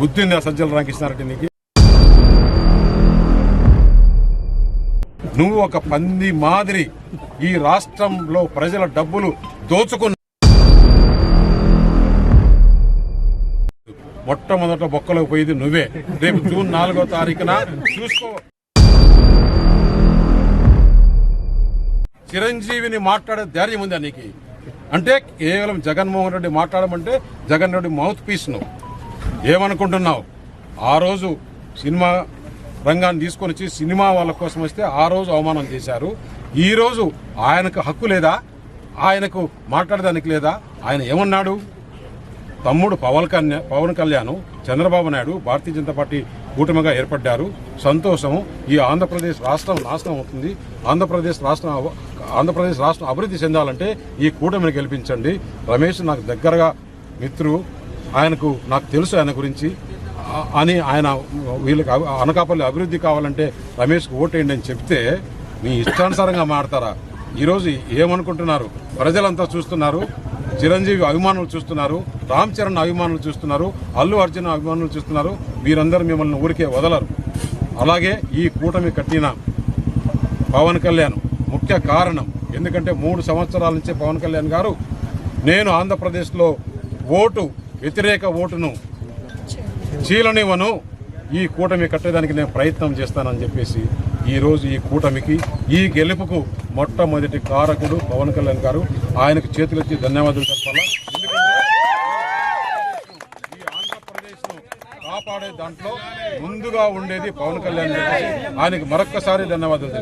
బుద్ధి ఉందా సజ్జల రామకృష్ణారెడ్డి నీకు? నువ్వు ఒక పంది మాదిరి ఈ రాష్ట్రంలో ప్రజల డబ్బులు దోచుకున్న మొట్టమొదట బొక్కలోకి పోయేది నువ్వే. రేపు జూన్ నాలుగో తారీఖున చూసుకో. చిరంజీవిని మాట్లాడే ధైర్యం ఉందా నీకు? అంటే కేవలం జగన్మోహన్ రెడ్డి మాట్లాడమంటే జగన్ రెడ్డి మౌత్ పీస్ నువ్వు. ఏమనుకుంటున్నావు? ఆ రోజు సినిమా రంగాన్ని తీసుకొని వచ్చి సినిమా వాళ్ళ కోసం వస్తే ఆ రోజు అవమానం చేశారు. ఈరోజు ఆయనకు హక్కు లేదా? ఆయనకు మాట్లాడడానికి లేదా? ఆయన ఏమన్నాడు? తమ్ముడు పవన్ కళ్యాణ్ పవన్ కళ్యాణ్ చంద్రబాబు నాయుడు భారతీయ జనతా పార్టీ కూటమిగా ఏర్పడ్డారు. సంతోషం ఈ ఆంధ్రప్రదేశ్ రాష్ట్రం నాశనం అవుతుంది. ఆంధ్రప్రదేశ్ రాష్ట్రం ఆంధ్రప్రదేశ్ రాష్ట్రం అభివృద్ధి చెందాలంటే ఈ కూటమిని గెలిపించండి. రమేష్ నాకు దగ్గరగా మిత్రుడు. ఆయనకు నాకు తెలుసు ఆయన గురించి. అని ఆయన వీళ్ళకి అనకాపల్లి అభివృద్ధి కావాలంటే రమేష్కి ఓటేయండి అని చెప్తే మీ ఇష్టానుసారంగా మాడతారా? ఈరోజు ఏమనుకుంటున్నారు? ప్రజలంతా చూస్తున్నారు. చిరంజీవి అభిమానులు చూస్తున్నారు. రామ్ చరణ్ అభిమానులు చూస్తున్నారు. అల్లు అర్జున్ అభిమానులు చూస్తున్నారు. మీరందరూ మిమ్మల్ని ఊరికే వదలరు. అలాగే ఈ కూటమి కట్టిన పవన్ కళ్యాణ్ ముఖ్య కారణం. ఎందుకంటే మూడు సంవత్సరాల నుంచి పవన్ కళ్యాణ్ గారు నేను ఆంధ్రప్రదేశ్లో ఓటు వ్యతిరేక ఓటును చీలనివ్వను. ఈ కూటమి కట్టేదానికి నేను ప్రయత్నం చేస్తానని చెప్పేసి ఈరోజు ఈ కూటమికి ఈ గెలుపుకు మొట్టమొదటి కారకుడు పవన్ కళ్యాణ్ గారు ఆయనకు చేతులెత్తి ధన్యవాదాలు చెప్పాలా? ఈ ఆంధ్రప్రదేశ్ను కాపాడే దాంట్లో ముందుగా ఉండేది పవన్ కళ్యాణ్ గారు. ఆయనకు మరొక్కసారి ధన్యవాదాలు